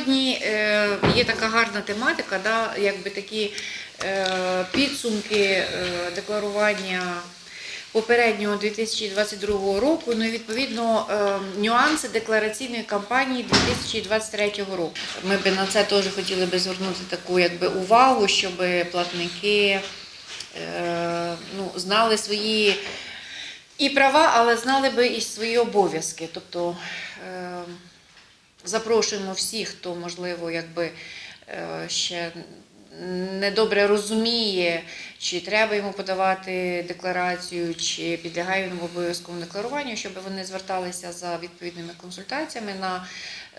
сьогодні е, є така гарна тематика, да, якби такі е, підсумки е, декларування попереднього 2022 року, ну і відповідно нюанси деклараційної кампанії 2023 року. Ми би на це теж хотіли би звернути таку якби увагу, щоб платники ну, знали свої і права, але знали би і свої обов'язки. Тобто запрошуємо всіх, хто можливо якби е, ще недобре розуміє, чи треба йому подавати декларацію, чи підлягає він обов'язковому декларуванню, щоб вони зверталися за відповідними консультаціями на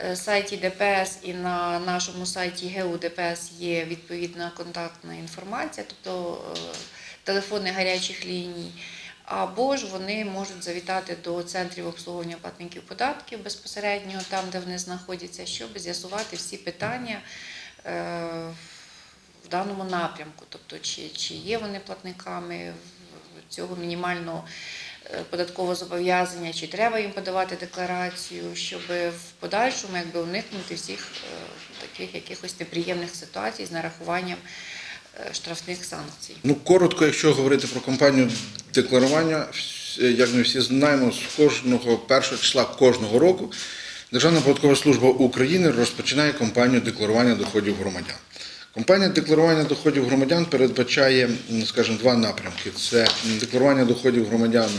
е, сайті ДПС і на нашому сайті ГЕУ ДПС є відповідна контактна інформація, тобто е, телефони гарячих ліній. Або ж вони можуть завітати до центрів обслуговування платників податків безпосередньо там, де вони знаходяться, щоб з'ясувати всі питання е, в даному напрямку. Тобто, чи, чи є вони платниками цього мінімального е, податкового зобов'язання, чи треба їм подавати декларацію, щоб в подальшому якби уникнути всіх е, таких якихось неприємних ситуацій з нарахуванням штрафних санкцій. Ну, коротко, якщо говорити про кампанію декларування, як ми всі знаємо, з кожного першого числа кожного року Державна податкова служба України розпочинає кампанію декларування доходів громадян. Кампанія декларування доходів громадян передбачає, скажімо, два напрямки: це декларування доходів громадян,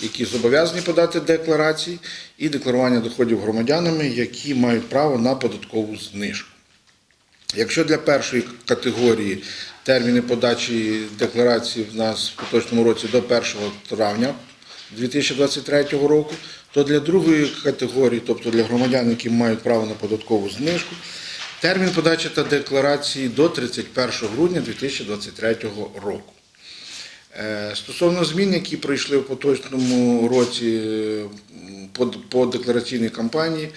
які зобов'язані подати декларації, і декларування доходів громадянами, які мають право на податкову знижку. Якщо для першої категорії терміни подачі декларації в нас в поточному році до 1 травня 2023 року, то для другої категорії, тобто для громадян, які мають право на податкову знижку, термін подачі та декларації до 31 грудня 2023 року. Е, Стосовно змін, які пройшли в поточному році по, деклараційній кампанії,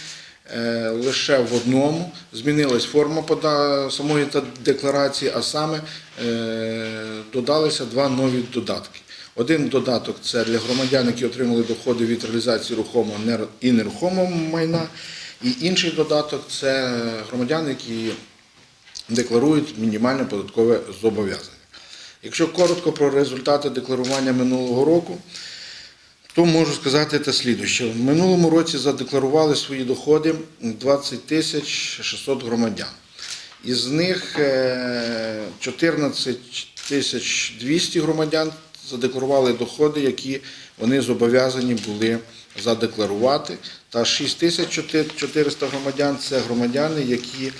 лише в одному змінилась форма самої декларації, а саме е, додалися два нові додатки. Один додаток це для громадян, які отримали доходи від реалізації рухомого і нерухомого майна. І інший додаток це громадяни, які декларують мінімальне податкове зобов'язання. Якщо коротко про результати декларування минулого року, то можу сказати те слідуюче. В минулому році задекларували свої доходи 20 тисяч 600 громадян. Із них е, 14 тисяч 200 громадян задекларували доходи, які вони зобов'язані були задекларувати. Та 6 тисяч 400 громадян це громадяни, які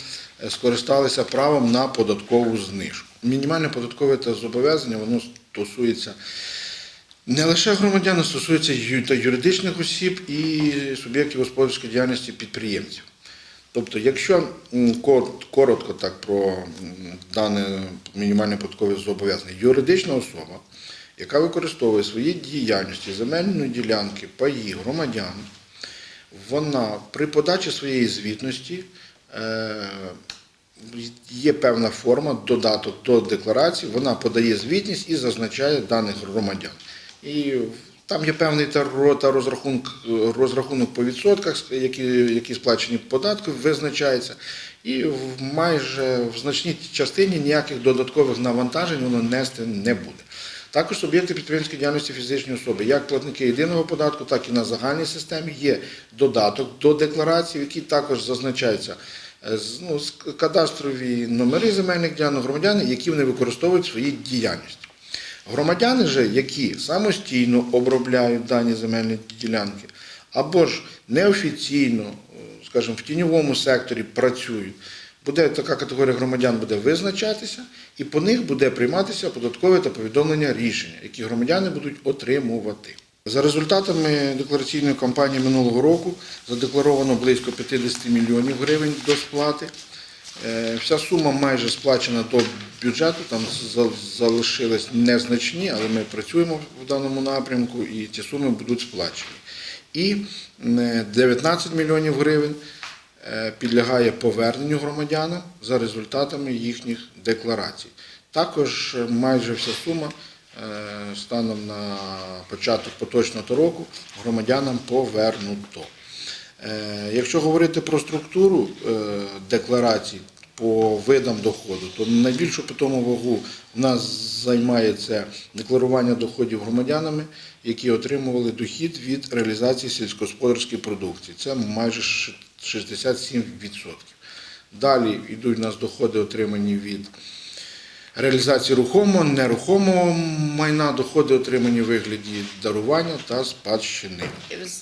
е, скористалися правом на податкову знижку. Мінімальне податкове та зобов'язання воно стосується не лише громадян, а стосується юридичних осіб і суб'єктів господарської діяльності підприємців. Тобто, якщо коротко так про дане мінімальне податкове зобов'язання, юридична особа, яка використовує свої діяльності земельної ділянки, паї громадян, вона при подачі своєї звітності е, є певна форма, додаток до декларації, вона подає звітність і зазначає даних громадян. І там є певний та ро- розрахунок, розрахунок по відсотках, які, які сплачені податки, визначається. І в майже в значній частині ніяких додаткових навантажень воно нести не буде. Також суб'єкти підприємської діяльності фізичної особи, як платники єдиного податку, так і на загальній системі є додаток до декларації, в якій також зазначаються е, ну, кадастрові номери земельних ділянок громадян, які вони використовують в своїй діяльності. Громадяни же, які самостійно обробляють дані земельні ділянки, або ж неофіційно, е, скажімо, в тіньовому секторі працюють, буде така категорія громадян буде визначатися, і по них буде прийматися податкове та повідомлення рішення, які громадяни будуть отримувати. За результатами деклараційної кампанії минулого року задекларовано близько 50 мільйонів гривень до сплати. Е, Вся сума майже сплачена до бюджету, там за- залишились незначні, але ми працюємо в даному напрямку і ці суми будуть сплачені. І е, 19 мільйонів гривень е, підлягає поверненню громадянам за результатами їхніх декларацій. Також е, майже вся сума е, станом на початок поточного року громадянам повернуто. Е, Якщо говорити про структуру е, декларацій по видам доходу, то найбільшу питому вагу в нас займає це декларування доходів громадянами, які отримували дохід від реалізації сільськогосподарської продукції. Це майже 67%. Далі йдуть у нас доходи, отримані від реалізації рухомого, нерухомого майна, доходи, отримані в вигляді дарування та спадщини.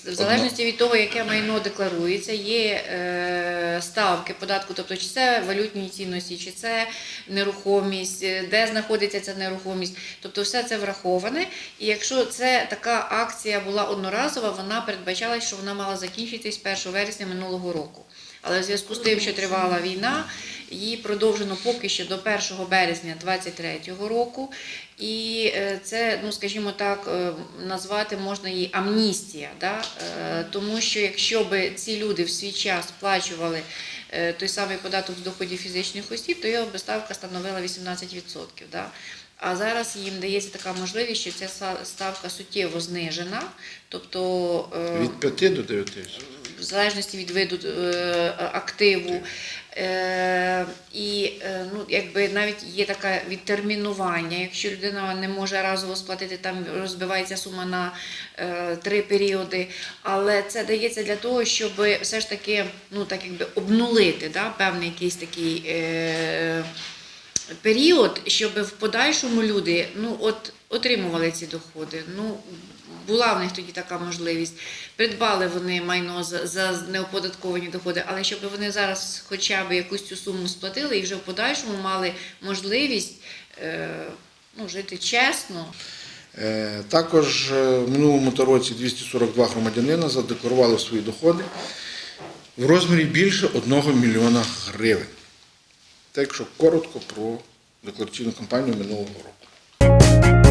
В залежності від того, яке майно декларується, є е, ставки податку, тобто чи це валютні цінності, чи це нерухомість, е, де знаходиться ця нерухомість. Тобто все це враховане. І якщо це така акція була одноразова, вона передбачалась, що вона мала закінчитись 1 вересня минулого року. Але в зв'язку з тим, що тривала війна, її продовжено поки що до 1 березня 2023 року. І е, це, ну скажімо так, е, назвати можна її амністія. Да? Е, Тому що якщо би ці люди в свій час сплачували той самий податок з доходів фізичних осіб, то його би ставка становила 18%. Да? А зараз їм дається така можливість, що ця ставка суттєво знижена. Тобто е, Від 5 до 9 в залежності від виду е, активу. Е, і ну, якби навіть є таке відтермінування. Якщо людина не може разово сплатити, там розбивається сума на три періоди. Але це дається для того, щоб все ж таки ну, так якби обнулити да, певний якийсь такий. Період, щоб в подальшому люди ну, от, отримували ці доходи. Ну, була в них тоді така можливість. Придбали вони майно за, за неоподатковані доходи, але щоб вони зараз хоча б якусь цю суму сплатили і вже в подальшому мали можливість е, ну, жити чесно. Е, Також е, в минулому році 242 громадянина задекларували свої доходи в розмірі більше 1 мільйона гривень. Так, якщо коротко про деклараційну кампанію минулого року.